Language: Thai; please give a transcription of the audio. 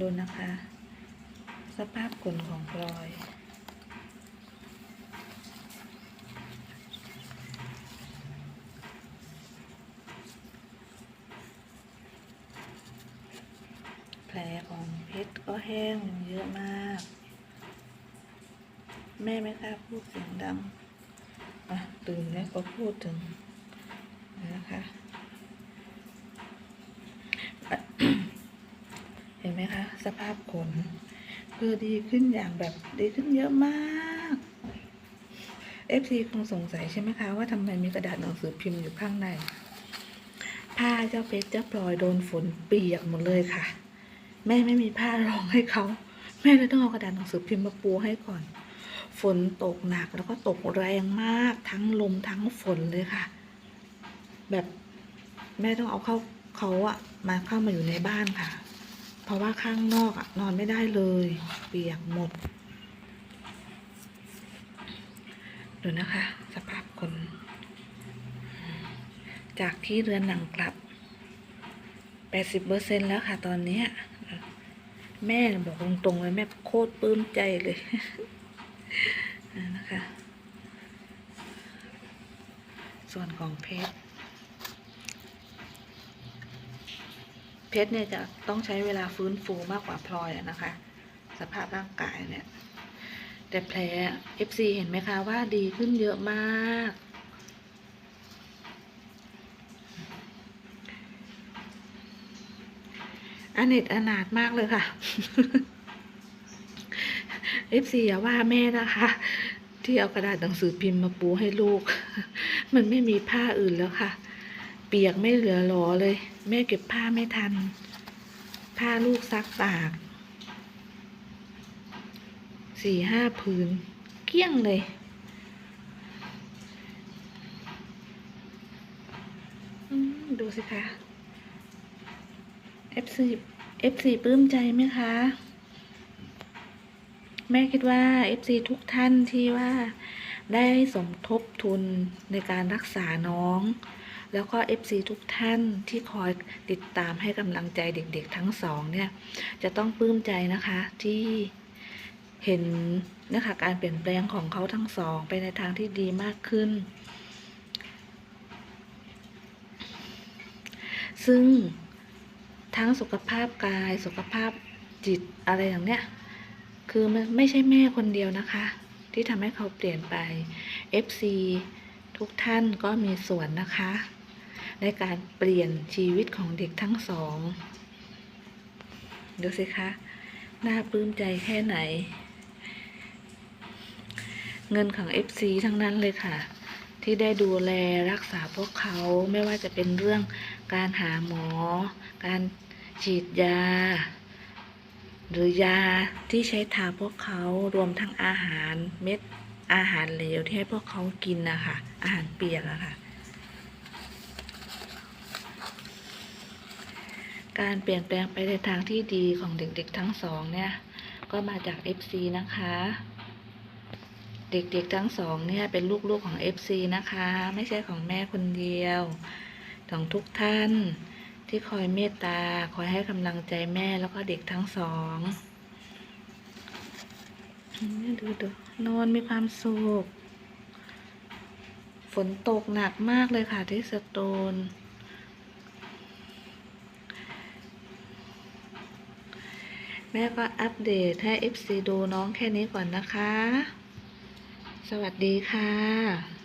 ดูนะคะ สภาพขนของพลอย แผลของเพชรก็แห้งลงเยอะมาก แม่ไม่กล้าพูดเสียงดังอะตื่นแล้วก็พูดถึงนะคะ เห็น ไหมคะ สภาพขนคือดีขึ้นอย่างแบบดีขึ้นเยอะมาก FC คงสงสัยใช่ไหมคะ ว่าทำไมมีกระดาษหนังสือพิมพ์อยู่ข้างในผ้าเจ้าเพชรเจ้าพลอยโดนฝนเปียกหมดเลยค่ะ แม่ไม่มีผ้ารองให้เขาแม่เลยต้องเอากระดาษหนังสือพิมพ์มาปูให้ก่อน ฝนตกหนักแล้วก็ตกแรงมากทั้งลมทั้งฝนเลยค่ะ แบบแม่ต้องเอาเข้าเขาอะมาเข้ามาอยู่ในบ้านค่ะ เพราะว่าข้างนอกอะนอนไม่ได้เลย เปียกหมด ดูนะคะ สภาพคน จากที่เรือนหนังกลับแปดสิบเปอร์เซ็นแล้วค่ะตอนนี้ แม่บอกตรงๆเลยแม่โคตรปลื้มใจเลยนะคะ ส่วนของเพชร เพชรเนี่ยจะต้องใช้เวลาฟื้นฟูมากกว่าพลอยนะคะ สภาพร่างกายเนี่ย แต่แผล FC เห็นไหมคะว่าดีขึ้นเยอะมาก อเนตอนาถมากเลยค่ะ FC อย่าว่าแม่นะคะที่เอากระดาษหนังสือพิมพ์มาปูให้ลูก มันไม่มีผ้าอื่นแล้วค่ะ เปียกไม่เหลือหลอเลย แม่เก็บผ้าไม่ทัน ผ้าลูกซักตาก สี่ห้าผืน เกลี้ยงเลย ดูสิคะ FC FC ปลื้มใจไหมคะ แม่คิดว่า FC ทุกท่านที่ว่าได้สมทบทุนในการรักษาน้อง แล้วก็ FC ทุกท่านที่คอยติดตามให้กำลังใจเด็กๆทั้งสองเนี่ยจะต้องปลื้มใจนะคะที่เห็นนะคะการเปลี่ยนแปลงของเขาทั้งสอง ไปในทางที่ดีมากขึ้น ซึ่งทั้งสุขภาพกายสุขภาพจิตอะไรอย่างเนี้ยคือมันไม่ใช่แม่คนเดียวนะคะ ที่ทำให้เขาเปลี่ยนไป FC ทุกท่านก็มีส่วนนะคะ ในการเปลี่ยนชีวิตของเด็กทั้งสอง ดูสิคะ น่าปลื้มใจแค่ไหน เงินของ FC ทั้งนั้นเลยค่ะ ที่ได้ดูแลรักษาพวกเขาไม่ว่าจะเป็นเรื่องการหาหมอ การฉีดยา หรือยาที่ใช้ทาพวกเขารวมทั้งอาหารเม็ดอาหารเหลวที่ให้พวกเขากินนะคะอาหารเปียกอะค่ะ การเปลี่ยนแปลงไปในทางที่ดีของเด็กๆทั้งสองเนี่ย ก็มาจาก FC นะคะ เด็กๆทั้งสองเนี่ยเป็นลูกๆของ FC นะคะ ไม่ใช่ของแม่คนเดียว ของทุกท่านที่คอยเมตตา คอยให้กำลังใจแม่แล้วก็เด็กทั้งสองนี่ดูดูนอนมีความสุข ฝนตกหนักมากเลยค่ะที่สตูล แม่ก็อัปเดตให้ FC ดูน้องแค่นี้ก่อนนะคะ สวัสดีค่ะ